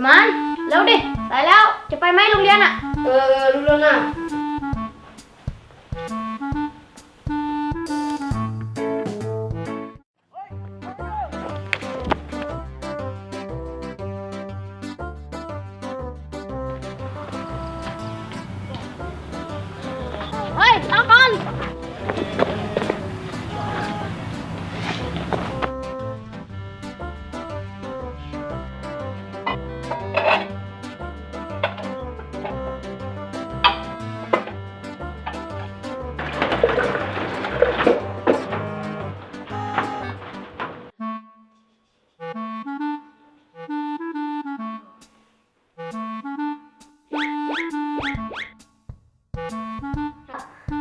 สมานเร็วดิสายแล้วจะไปไหมโรงเรียนอะ เออเออรู้แล้วนะเฮ้ยเอาก่อน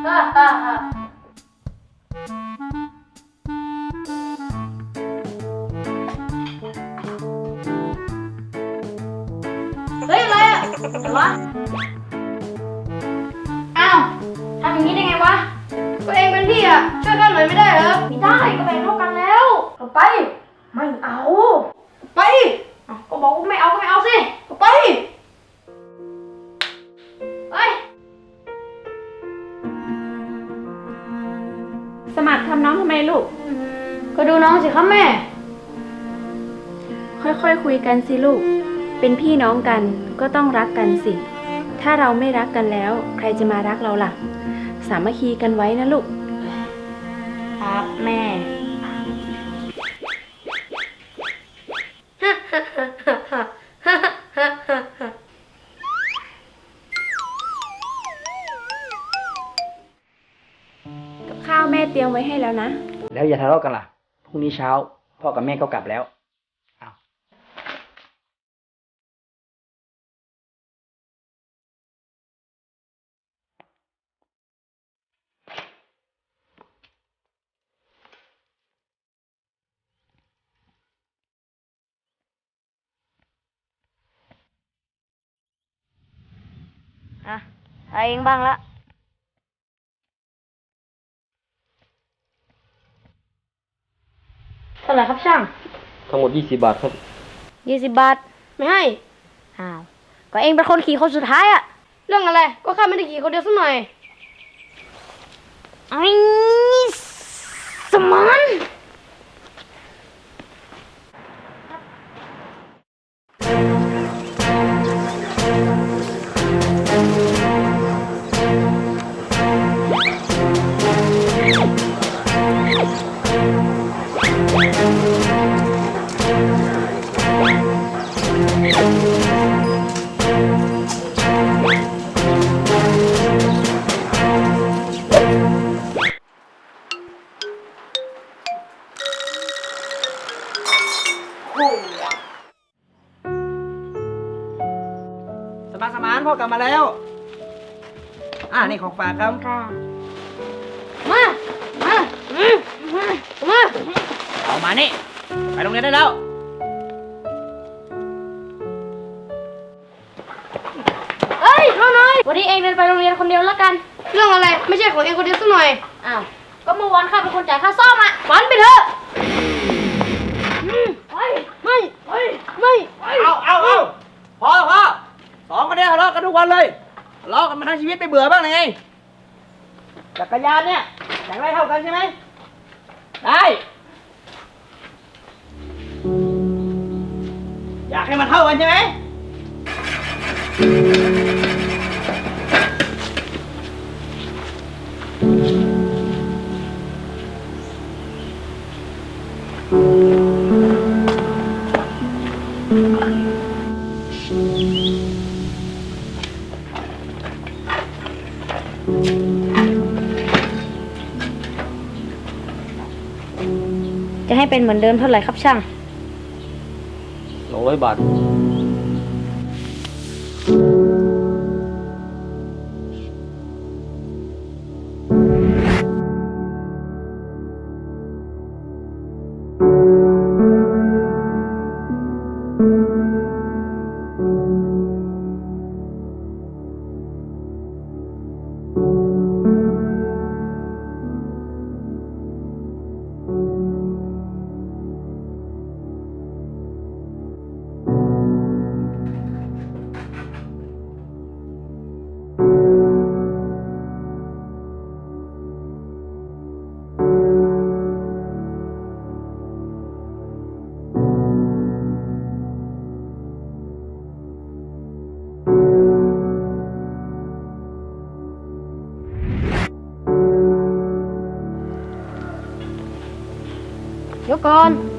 ฮ่าฮ่าฮ่าเฮ้ยอะไรอะแต่วะอ้าวทำอย่างนี้ได้ไงวะก็เองเป็นพี่อะช่วยกันหน่อยไม่ได้เหรอไม่ได้ก็แบ่งเท่ากันแล้วเอาไป ไม่เอา ไปอ้าวก็บอกว่าไม่เอาก็ไม่เอาสิเอาไป ทำน้องทำไมลูก ก็ดูน้องสิครับแม่ ค่อยๆคคุยกันสิลูก เป็นพี่น้องกันก็ต้องรักกันสิ ถ้าเราไม่รักกันแล้ว ใครจะมารักเราล่ะ สามัคคีกันไว้นะลูก ครับแม่กับข้า วแม่เตรียมไว้ให้แล้วนะ แล้วอย่าทะเลาะกันล่ะ พรุ่งนี้เช้า พ่อกับแม่ก็กลับแล้วอ้าวอะเอาเองบ้างละ ท่าไหร่ครับช่างทั้งหมด20บาทครับ ยี่สิบบาท ไม่ให้ อ้าว ก็เองเป็นคนขี่คนสุดท้ายอะเรื่องอะไรก็ข้าไม่ได้ขี่คนเดียวสักหน่อย ไอ้สมาน สมานสมานพ่อกลับมาแล้ว อ่านี่ของฝากครับ ค่ะ มา มาอืมมามาเอามานี่ ไปโรงเรียนได้แล้ว เอ้ยรอหน่อยวันนี้เองเดินไปโรงเรียนคนเดียวแล้วกัน เรื่องอะไร ไม่ใช่ของเองคนเดียวสักหน่อย อ้าว ก็เมื่อวานข้าเป็นคนจ่ายค่าซ่อมอะฝันไปเถอะอืม ไม่ไม่ไม่ไม่ไม่เอาเอาเอาพอพอสองคนเนี้ทะเลาะกันทุกวันเลยทะเลาะกันมาทั้งชีวิตไม่เบื่อบ้างเลยไงจักรยานเนี่ยอยากได้เท่ากันใช่ไหมได้อยากให้มันเท่ากันใช่ไหม จะให้เป็นเหมือนเดิมเท่าไหร่ครับช่าง200บาทเดี๋ยบาท Nhớ con.